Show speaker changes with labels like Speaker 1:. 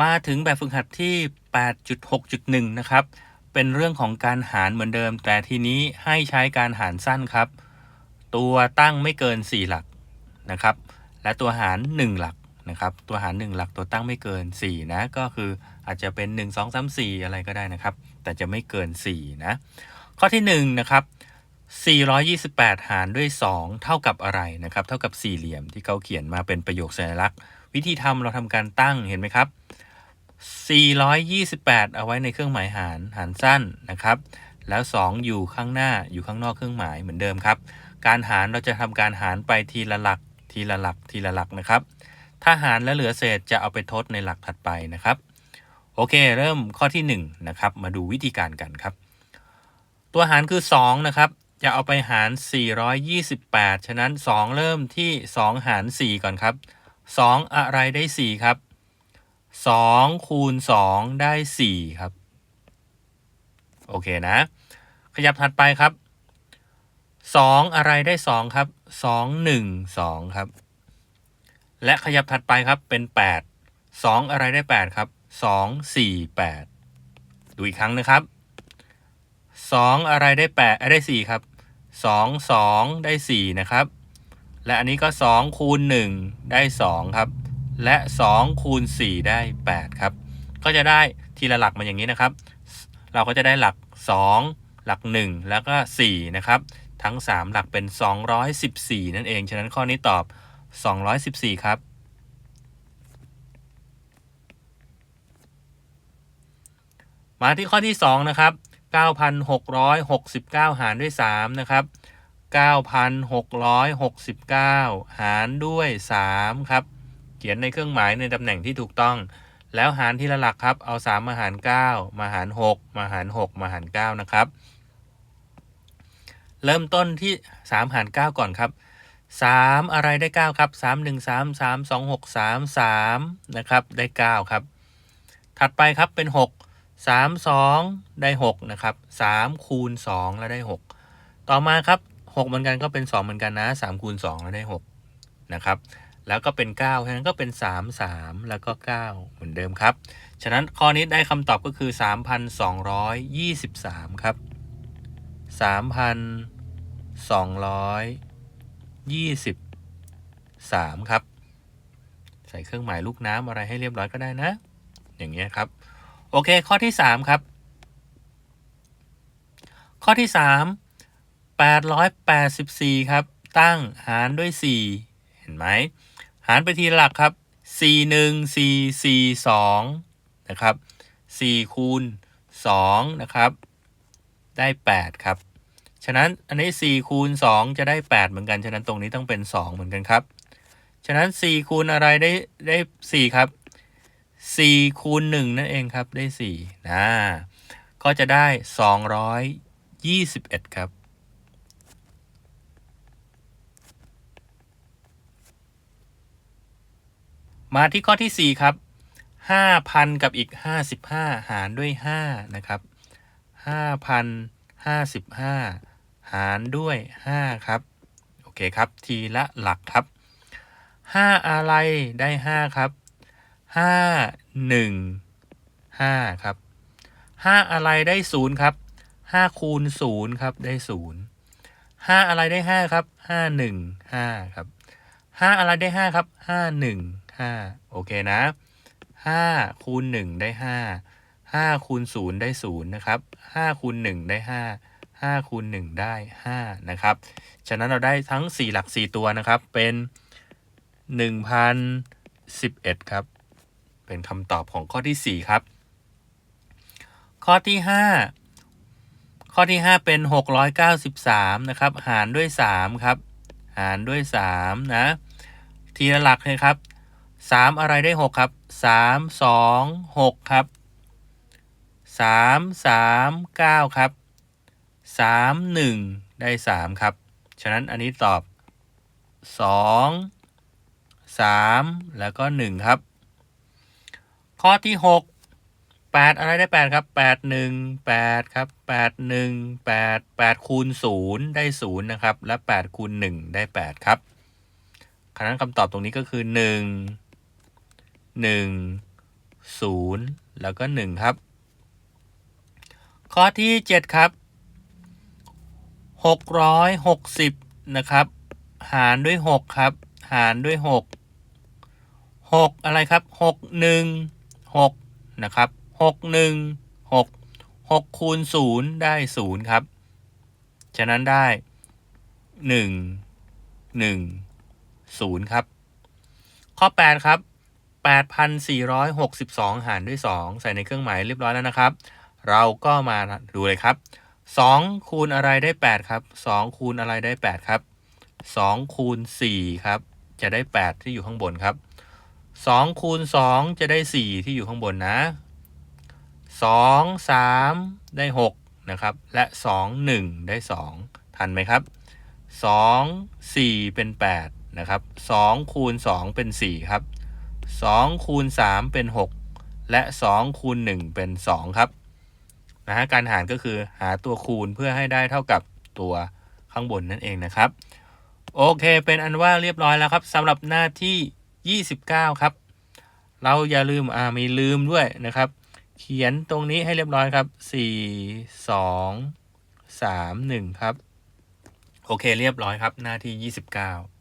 Speaker 1: มาถึงแบบฝึกหัดที่ 8.6.1 นะครับ เป็นเรื่องของการหารเหมือนเดิม แต่ทีนี้ให้ใช้การหารสั้นครับ ตัวตั้งไม่เกิน 4 หลักนะครับ และตัวหาร 1 หลักนะครับ ตัวหาร 1 หลักตัวตั้งไม่เกิน 4 นะ ก็คืออาจจะเป็น 1 2 3 4 อะไรก็ได้นะครับ แต่จะไม่เกิน 4 นะ ข้อที่ 1 นะครับ 428 หารด้วย 2 เท่ากับอะไรนะครับ เท่ากับสี่เหลี่ยมที่เขาเขียนมาเป็นประโยคสัญลักษณ์ วิธีทำเราทำการตั้งเห็นไหมครับ 428 เอาไว้ในเครื่องหมายหารหารสั้นนะครับ แล้ว 2 อยู่ข้างหน้าอยู่ข้างนอกเครื่องหมายเหมือนเดิมครับ การหารเราจะทำการหารไปทีละหลักทีละหลักทีละหลักนะครับ ถ้าหารและเหลือเศษจะเอาไปทดในหลักถัดไปนะครับ โอเค เริ่มข้อที่ 1 นะครับ มาดูวิธีการกันครับ ตัวหารคือ 2 นะครับจะเอาไปหาร 428 ฉะนั้น 2 เริ่มที่ 2 หาร 4 ก่อนครับ 2 อะไรได้ 4 ครับ 2 คูณ 2 ได้ 4 ครับ โอเคนะ ขยับถัดไปครับ 2 อะไรได้ 2 ครับ 2 1 2 ครับ และขยับถัดไปครับเป็น 8 2 อะไรได้ 8 ครับ 2 4 8 ดูอีกครั้งนะครับ 2 อะไรได้8ได้ 4 ครับ 2 2 ได้ 4 นะครับ และอันนี้ก็2คูณ1ได้ 2 ครับ และ2คูณ4ได้ 8 ครับ ก็จะได้ทีละหลักมาอย่างนี้นะครับ เราก็จะได้หลัก 2 หลัก 1 แล้วก็4นะครับทั้ง 3 หลักเป็น 214 นั่นเอง ฉะนั้นข้อนี้ตอบ 214 ครับ มาที่ข้อที่ 2 นะครับ 9,669 หารด้วย 3 นะครับ 9,669 หารด้วย 3 ครับ เขียนในเครื่องหมายในตำแหน่งที่ถูกต้อง แล้วหารทีละหลักครับ เอา 3 มาหาร 9 มาหาร 6 มาหาร 6 มาหาร 9 นะครับ เริ่มต้นที่ 3 หาร 9 ก่อนครับ 3 อะไรได้ 9 ครับ 3 1 3 3 2 6 3 3 นะครับ ได้ 9 ครับ ถัดไปครับเป็น 6 3 2 ได้ 6 นะครับ 3 คูณ 2 แล้วได้ 6 ต่อมาครับ 6เหมือนกันก็เป็น2เหมือนกันนะ3คูณ2แล้วได้6นะครับ แล้วก็เป็น9ฉะนั้นก็เป็น3 3แล้วก็9เหมือนเดิมครับ ฉะนั้นข้อนี้ได้คำตอบก็คือ3,223ครับ3,223ครับ ใส่เครื่องหมายลูกน้ำอะไรให้เรียบร้อยก็ได้นะ อย่างเงี้ยครับ โอเคข้อที่3ครับ ข้อที่3 884 ครับ ตั้งหารด้วย 4 เห็นไหม หารไปทีหลักครับ 4 1 4 4 2 นะครับ 4 คูณ 2 นะครับ ได้ 8 ครับ ฉะนั้นอันนี้ 4 คูณ 2 จะได้ 8 เหมือนกัน ฉะนั้นตรงนี้ต้องเป็น 2 เหมือนกันครับ ฉะนั้น 4 คูณอะไรได้ได้ 4 ครับ 4 คูณ 1 นั่นเองครับ ได้ 4 นะ ก็จะได้ 221 ครับ มาที่ข้อที่ 4 ครับ 5,000 กับอีก 55 หารด้วย 5 นะครับ5,055 หารด้วย 5 ครับ โอเคครับ ทีละหลักครับ 5 อะไรได้ 5 ครับห้าหนึ่งห้าครับห้าอะไรได้ศูนย์ครับห้าคูณศูนย์ครับ ได้ศูนย์ห้าอะไรได้ห้าครับห้าหนึ่งห้าครับห้าอะไรได้ห้าครับห้า ห้าโอเคนะห้าคูณหนึ่งได้ห้าห้าคูณศูนย์ได้ศูนย์นะครับห้าคูณหนึ่งได้ห้าห้าคูณหนึ่งได้ห้านะครับ ฉะนั้นเราได้ทั้งสี่หลักสี่ตัวนะครับ เป็นหนึ่งพันสิบเอ็ดครับ เป็นคำตอบของข้อที่ 4 ครับ ข้อที่ 5 ข้อที่ 5 เป็น 693 นะครับ หารด้วย 3 ครับ หารด้วย 3 นะ ทีละหลักเลยครับ 3อะไรได้6ครับ3 2 6ครับ3 3 9ครับ3 1ได้3ครับ ฉะนั้นอันนี้ตอบ2 3แล้วก็1ครับ ข้อที่6 8อะไรได้8ครับ8 1 8ครับ8 1 8 8คูณ0ได้0นะครับ และ8คูณ1ได้8ครับคณะคำตอบตรงนี้ก็คือ1 1 0 แล้วก็ 1 ครับ ข้อที่ 7 ครับ 660 นะครับ หารด้วย 6 ครับ หารด้วย 6 6 อะไรครับ 6 1 6 นะครับ 6 1 6 6คูณ0ได้ 0 ครับ ฉะนั้นได้ 1 1 0 ครับ ข้อ 8 ครับ 8,462 หารด้วย 2 ใส่ในเครื่องหมายเรียบร้อยแล้วนะครับ เราก็มาดูเลยครับ 2 คูณอะไรได้ 8 ครับ 2 คูณอะไรได้ 8 ครับ 2 คูณ 4 ครับ จะได้ 8 ที่อยู่ข้างบนครับ 2 คูณ 2 จะได้ 4 ที่อยู่ข้างบนนะ 2 3 ได้ 6 นะครับ และ 2 1 ได้ 2 ทันไหมครับ 2 4 เป็น 8 นะครับ 2 คูณ 2 เป็น 4 ครับ 2คูณ3เป็น 6 และ 2คูณ1เป็น 2 ครับนะฮะการหารก็คือหาตัวคูณเพื่อให้ได้เท่ากับตัวข้างบนนั่นเองนะครับ โอเคเป็นอันว่าเรียบร้อยแล้วครับสำหรับหน้าที่ 29 ครับ เราอย่าลืมอ่ามีลืมด้วยนะครับ เขียนตรงนี้ให้เรียบร้อยครับ 4 2 3 1 ครับ โอเคเรียบร้อยครับหน้าที่ 29